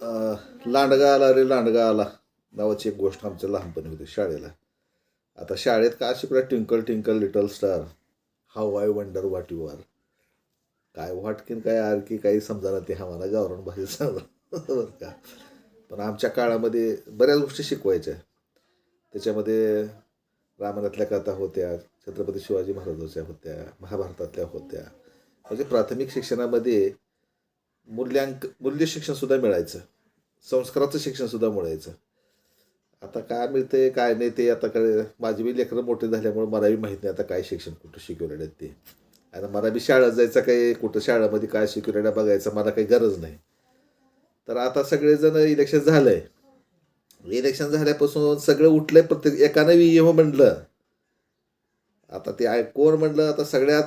लांडगा आला रे लांडगा आला. नावाची एक गोष्ट आमच्या लहानपणी होती शाळेला. आता शाळेत का शिकला twinkle twinkle little star how I wonder what you are काय वाटकीन काय आर की काही समजा ते आम्हाला गावरण भाषेत सांगलं बरं का? पण आमच्या काळामध्ये बऱ्याच गोष्टी शिकवायच्या. त्याच्यामध्ये रामायणातल्या कथा होत्या छत्रपती शिवाजी महाराजांच्या होत्या महाभारतातल्या होत्या. म्हणजे प्राथमिक शिक्षणामध्ये मूल्यांक मूल्य शिक्षणसुद्धा मिळायचं. संस्काराचं शिक्षणसुद्धा मिळायचं. आता काय मिळते काय नाही ते आता काय माझे बी लेकरं मोठे झाल्यामुळे मला माहीत नाही आता काय शिक्षण कुठं शिकवलेलं आहे ते. आणि मला बी शाळेत जायचं काही कुठं शाळेमध्ये काय शिकवलेलं आहे बघायचं मला काही गरज नाही. तर आता सगळेजण इलेक्शन झालंय. इलेक्शन झाल्यापासून सगळं उठलंय प्रत्येक एकानं येऊ म्हणलं. आता ते आय कोण म्हणलं? आता सगळ्यात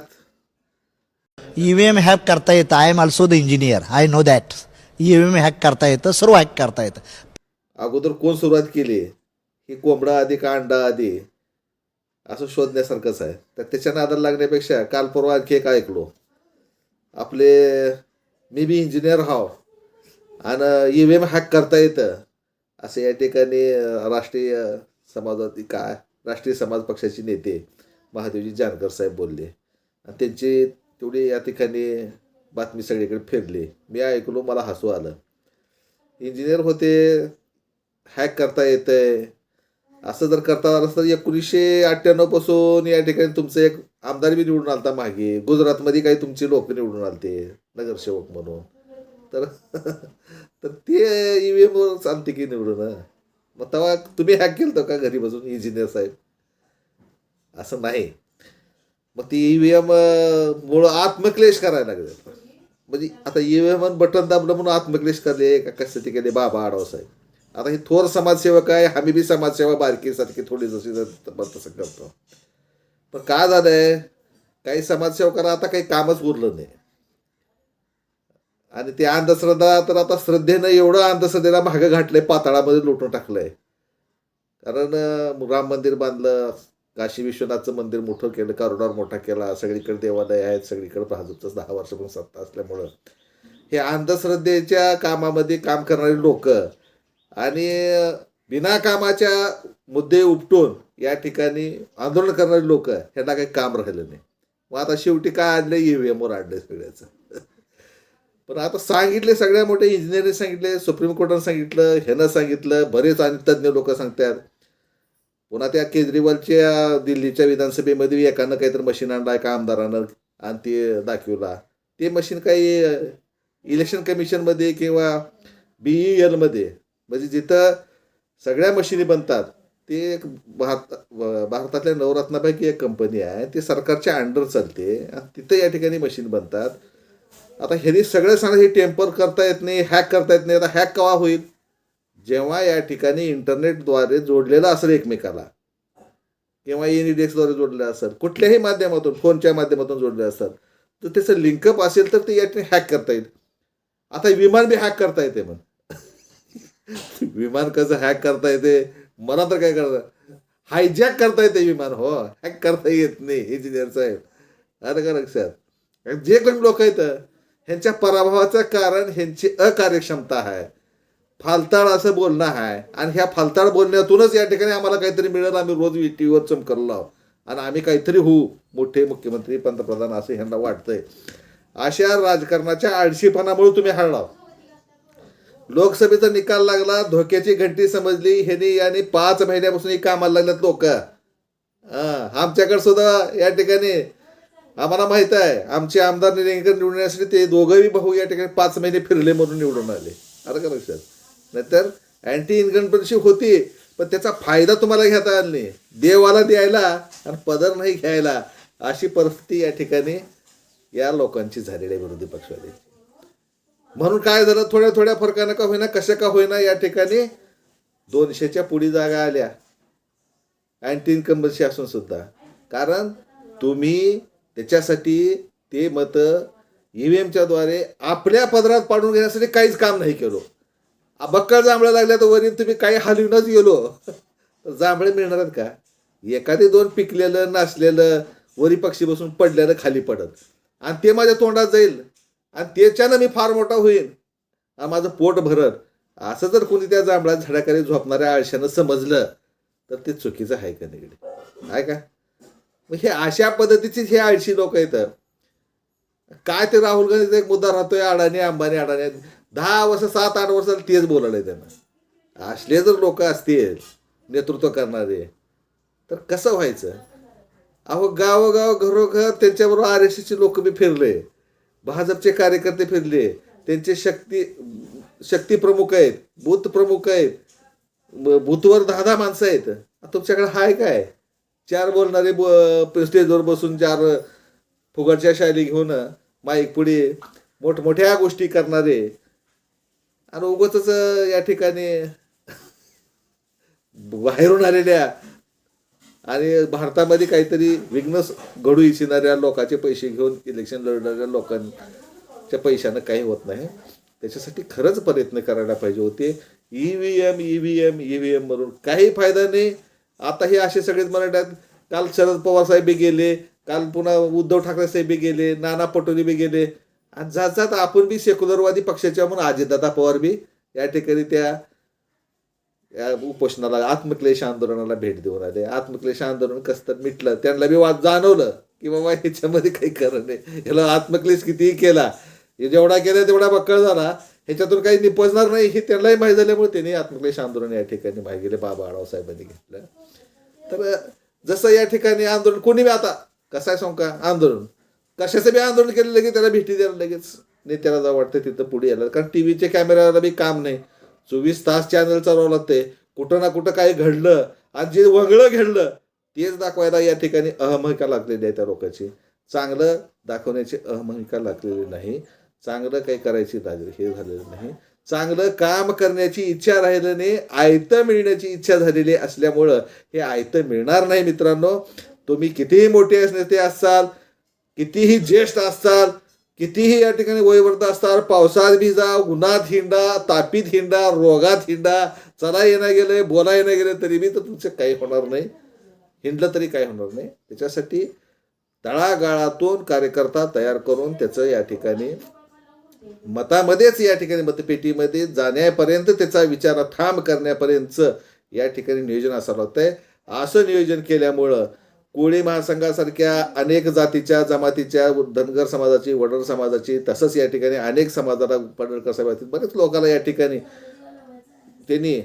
ईव्हीएम हॅक करता येतं. I am also the engineer I know that EVM hack करता येतं सर्व हॅक करता येतं. अगोदर कोण सुरुवात केली? ही कोंबडा आधी का अंडा आधी? असं शोधण्यासारखंच आहे. तर त्याच्या नादाला लागण्यापेक्षा काल परवा आणखी एक ऐकलो. आपले मी बी इंजिनियर हाव. आणि ई व्ही एम हॅक करता येतं. असं या ठिकाणी राष्ट्रीय समाजात काय? राष्ट्रीय समाज पक्षाचे नेते महादेवजी जानकर साहेब बोलले. आणि त्यांची तेवढी या ठिकाणी बातमी सगळीकडे फिरली. मी ऐकलो मला हसू आलं. इंजिनियर होते हॅक करता येतंय. असं जर करता आलं तर एकोणीसशे अठ्ठ्याण्णवपासून या ठिकाणी तुमचं एक आमदार बी निवडून आलता मागे. गुजरातमध्ये काही तुमची लोक निवडून आलते नगरसेवक म्हणून. तर तर ते ई व्ही एमवर चालते की निवडून मग तेव्हा तुम्ही हॅक केलं का घरी बसून इंजिनियर साहेब? असं नाही. मग ती ई व्ही एम मुळं आत्मक्लेश करायला लागले. म्हणजे आता ई एम बटन दाबलं म्हणून आत्मक्लेश करले का कशासाठी केले? बाबा आडव साहेब. आता हे थोर समाजसेवक आहे आम्ही बी समाजसेवा बारकीसारखी थोडी जशी जर- तसं करतो. पण का झालंय? काही समाजसेवकांना आता काही कामच उरलं नाही. आणि ते अंधश्रद्धा तर आता श्रद्धेनं एवढं अंधश्रद्धेला भागं घातलंय पाताळामध्ये लुटून टाकलंय. कारण राम मंदिर बांधलं काशी विश्वनाथचं मंदिर मोठं केलं कारोडार मोठा केला सगळीकडे देवालय आहेत सगळीकडे भाजपचं दहा वर्षापासून सत्ता असल्यामुळं. हे अंधश्रद्धेच्या कामामध्ये काम करणारी लोक आणि बिना कामाच्या मुद्दे उपटून या ठिकाणी आंदोलन करणारी लोक ह्यांना काही काम राहिलं नाही. मग आता शेवटी काय आणलं? ईव्हीएमवर एमवर आणलं सगळ्याचं. पण आता सांगितले सगळ्या मोठ्या इंजिनिअरने सांगितले सुप्रीम कोर्टानं सांगितलं ह्यानं सांगितलं बरेच आणि तज्ज्ञ लोक सांगतात. पुन्हा त्या केजरीवालच्या दिल्लीच्या विधानसभेमध्ये एकानं काहीतरी मशीन आणला एका आमदारानं? आणि ते दाखवला. ते मशीन काही इलेक्शन कमिशनमध्ये किंवा बी ई एलमध्ये म्हणजे जिथं सगळ्या मशिनी बनतात ते एक भारत भारतातल्या नवरत्नापैकी एक कंपनी आहे. ती सरकारच्या अंडर चालते. आणि तिथं या ठिकाणी मशीन बनतात. आता ह्यांनी सगळं सांगा हे टेम्पर करता येत नाही हॅक करता येत नाही आता हॅक केव्हा होईल? जेव्हा या ठिकाणी इंटरनेटद्वारे जोडलेलं असेल एकमेकाला किंवा इनिडेक्सद्वारे जोडलेलं असेल कुठल्याही माध्यमातून फोनच्या माध्यमातून जोडलेलं असतात तर त्याचं लिंकअप असेल तर ते या ठिकाणी हॅक करता येईल. आता विमान बी हॅक करता येते मग विमान कसं हॅक करता येते? मला तर काय करता हायजॅक करता येते विमान हो. हॅक करता येत नाही इंजिनियर साहेब. अरे का लक्षात? जे कोणी लोक आहेत ह्यांच्या पराभवाचं कारण ह्यांची अकार्यक्षमता आहे. फालताळ असं बोलणं आहे. आणि ह्या फालताळ बोलण्यातूनच या ठिकाणी आम्हाला काहीतरी मिळेल. आम्ही रोज टी व्हीवर चमकरलो आहोत. आणि आम्ही काहीतरी होऊ. मोठे मुख्यमंत्री पंतप्रधान असं ह्यांना वाटतंय. अशा राजकारणाच्या आळशीपणामुळे तुम्ही हळलाव लोकसभेचा निकाल लागला. धोक्याची घंटी समजली. ह्यानी याने पाच महिन्यापासून ही कामाला लागल्यात लोक. आमच्याकडे सुद्धा या ठिकाणी आम्हाला माहीत आहे. आमचे आमदार निलंगेकर निवडण्यासाठी ते दोघंही भाऊ या ठिकाणी पाच महिने फिरले म्हणून निवडून आले. अरे का लक्षात? नाहीतर अँटी इन्कम्पनशिप होती पण त्याचा फायदा तुम्हाला घेता आला नाही. देवाला द्यायला आणि पदर नाही घ्यायला अशी परिस्थिती या ठिकाणी या लोकांची झालेली आहे विरोधी पक्षाची म्हणून काय झालं? थोड्या थोड्या फरकानं का होईना कशा का होईना या ठिकाणी दोनशेच्या पुढी जागा आल्या. अँटी इन्कम्बन्सी असून सुद्धा. कारण तुम्ही त्याच्यासाठी ते मतं ई व्ही एमच्याद्वारे आपल्या पदरात पाडून घेण्यासाठी काहीच काम नाही केलो. बक्कळ जांभळ्या लागल्या तर वरील तुम्ही काही हलवूनच गेलो. तर जांभळे मिळणार आहेत का? एखादे दोन पिकलेलं नाचलेलं वरी पक्षी बसून पडलेलं खाली पडत. आणि ते माझ्या तोंडात जाईल. आणि त्याच्यानं मी फार मोठा होईन. आणि माझं पोट भरत असं जर कोणी त्या जांभळा झाडाखाली झोपणाऱ्या आळशानं समजलं तर ते चुकीचं आहे का निगडे? आहे का? मग हे अशा पद्धतीचीच हे आळशी लोक आहेत. काय ते राहुल गांधीचा एक मुद्दा राहतोय अडाणी अंबानी अडाणी. दहा वर्ष सात आठ वर्ष तेच बोलायला त्यांना. असले जर लोक असतील नेतृत्व करणारे तर कसं व्हायचं? अहो गावोगाव घरोघर त्यांच्याबरोबर आर एस एसचे लोक बी फिरले. भाजपचे कार्यकर्ते फिरले. त्यांचे शक्ती शक्ती प्रमुख आहेत बूथ प्रमुख आहेत. ब- बूथवर दहा दहा माणसं आहेत. तुमच्याकडे हाय काय? चार बोलणारे ब स्टेजवर बसून चार फुगडच्या शैली घेऊन माईक पुढे मोठमोठ्या गोष्टी करणारे आणि उगतच या ठिकाणी बाहेरून आलेल्या आणि भारतामध्ये काहीतरी विघ्न घडू इच्छिणाऱ्या लोकांचे पैसे घेऊन इलेक्शन लढणाऱ्या लोकांच्या पैशानं काही होत नाही. त्याच्यासाठी खरंच प्रयत्न करायला पाहिजे होते. E V M E V M E V M म्हणून काही फायदा नाही. आता हे असे सगळेच मराठ्यात काल शरद पवार साहेब बी गेले काल पुन्हा उद्धव ठाकरे साहेब बी गेले नाना पटोले बी गेले. आणि जात जात आपण बी सेक्युलरवादी पक्षाच्या म्हणून अजितदादा पवार बी या ठिकाणी त्या या उपोषणाला आत्मक्लेश आंदोलनाला भेट देऊन आले. आत्मक्लेश आंदोलन कसं तर मिटलं. त्यांना बी वाद जाणवलं की बाबा ह्याच्यामध्ये काही खरं नाही. ह्याला आत्मक्लेश कितीही केला हे जेवढा केला तेवढा बक्कळ झाला. ह्याच्यातून काही निपजणार नाही हे त्यांनाही माहीत झाल्यामुळे त्यांनी आत्मक्लेश आंदोलन या ठिकाणी मागे गेले बाबा आढावसाहेबांनी घेतलं. तर जसं या ठिकाणी आंदोलन कोणी बी आता कसं आहे सांगू का? आंदोलन. कशाचं बी आंदोलन केलं लगेच त्याला भेटी द्यायला लगेच. नेत्याला जावं वाटतं तिथं पुढे यायला. कारण टी व्हीच्या कॅमेऱ्याला बी काम नाही. चोवीस तास चॅनल चालवावं लागते कुठं ना कुठं काही घडलं आणि जे वगळं घडलं तेच दाखवायला या ठिकाणी अहमहिका लागलेली आहे त्या लोकांची. चांगलं दाखवण्याची अहमहिका लागलेली नाही. चांगलं काही करायची दाजरी हे झालेलं नाही. चांगलं काम करण्याची इच्छा राहिल्याने नाही. आयतं मिळण्याची इच्छा झालेली असल्यामुळं हे आयतं मिळणार नाही मित्रांनो. तुम्ही कितीही मोठे ते असाल कितीही ज्येष्ठ असाल कितीही या ठिकाणी वयवर्त असतात पावसात भिजा उन्हात हिंडा तापीत हिंडा रोगात हिंडा चला येणं गेलंय बोला येणं गेलं तरी बी तर तुमचं काही होणार नाही. हिंडलं तरी काही होणार नाही. त्याच्यासाठी तळागाळातून कार्यकर्ता तयार करून त्याचं या ठिकाणी मतामध्येच या ठिकाणी मतपेटीमध्ये जाण्यापर्यंत त्याचा विचार ठाम करण्यापर्यंतचं या ठिकाणी नियोजन असावं लागतंय असं नियोजन केल्यामुळं कोळी महासंघासारख्या अनेक जातीच्या जमातीच्या धनगर समाजाची वडर समाजाची तसंच या ठिकाणी अनेक समाजाला पडळकर समाजातील बरेच लोकांना या ठिकाणी त्यांनी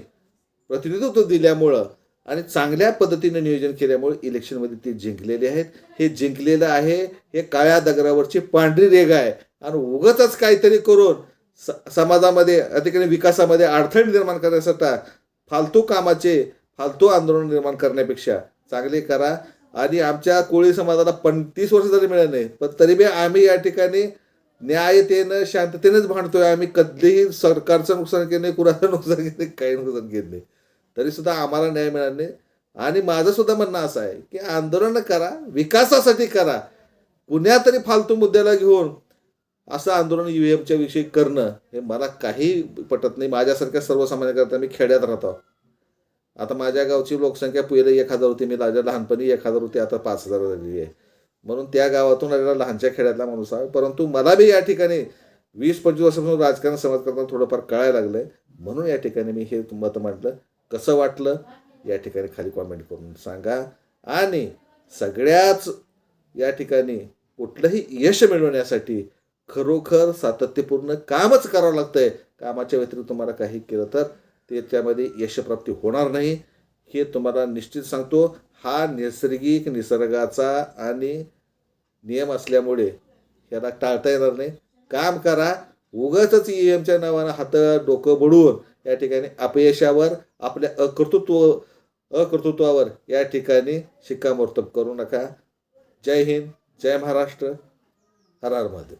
प्रतिनिधित्व दिल्यामुळं आणि चांगल्या पद्धतीने नियोजन केल्यामुळे इलेक्शनमध्ये ते जिंकलेले आहेत. हे जिंकलेलं आहे हे काळ्या दगरावरची पांढरी रेग आहे. आणि उगतच काहीतरी करून स समाजामध्ये या ठिकाणी विकासामध्ये अडथळे निर्माण करण्यासाठी फालतू कामाचे फालतू आंदोलन निर्माण करण्यापेक्षा चांगले करा. आणि आमच्या कोळी समाजाला पण तीस वर्ष जरी मिळाले नाही. पण तरी बी आम्ही या ठिकाणी न्यायतेनं शांततेनेच भांडतोय. आम्ही कधीही सरकारचं नुकसान केलं नाही कुणाचं नुकसान केलं नाही काही नुकसान केलं नाही. तरी सुद्धा आम्हाला न्याय मिळाला नाही. आणि माझं सुद्धा म्हणणं असं आहे की आंदोलन करा विकासासाठी करा. कुण्या तरी फालतू मुद्द्याला घेऊन असं आंदोलन यू एमच्या विषयी करणं हे मला काही पटत नाही. माझ्यासारख्या सर्वसामान्यकरता मी खेड्यात राहतो. आता माझ्या गावची लोकसंख्या पहिले एक हजार होती मी माझ्या लहानपणी एक हजार होती आता पाच हजार झालेली आहे. म्हणून त्या गावातून आलेला लहानच्या खेड्यातला माणूस आहे. परंतु मला बी या ठिकाणी वीस पंचवीस वर्षापासून राजकारण समाज करताना थोडंफार कळायला लागलंय. म्हणून या ठिकाणी मी हे मत म्हटलं कसं वाटलं? या ठिकाणी खाली कॉमेंट करून सांगा. आणि सगळ्याच या ठिकाणी कुठलंही यश मिळवण्यासाठी खरोखर सातत्यपूर्ण कामच करावं लागतंय. कामाच्या व्यतिरिक्त तुम्हाला काही केलं तर त्याच्यामध्ये यशप्राप्ती होणार नाही हे तुम्हाला निश्चित सांगतो. हा नैसर्गिक निसर्गाचा आणि नियम असल्यामुळे ह्याला टाळता येणार नाही. काम करा उगाच ई एमच्या नावानं हात डोकं बुडवून या ठिकाणी अपयशावर आपल्या अकर्तृत्व अकर्तृत्वावर या ठिकाणी शिक्कामोर्तब करू नका. जय हिंद जय महाराष्ट्र हर हर महादेव.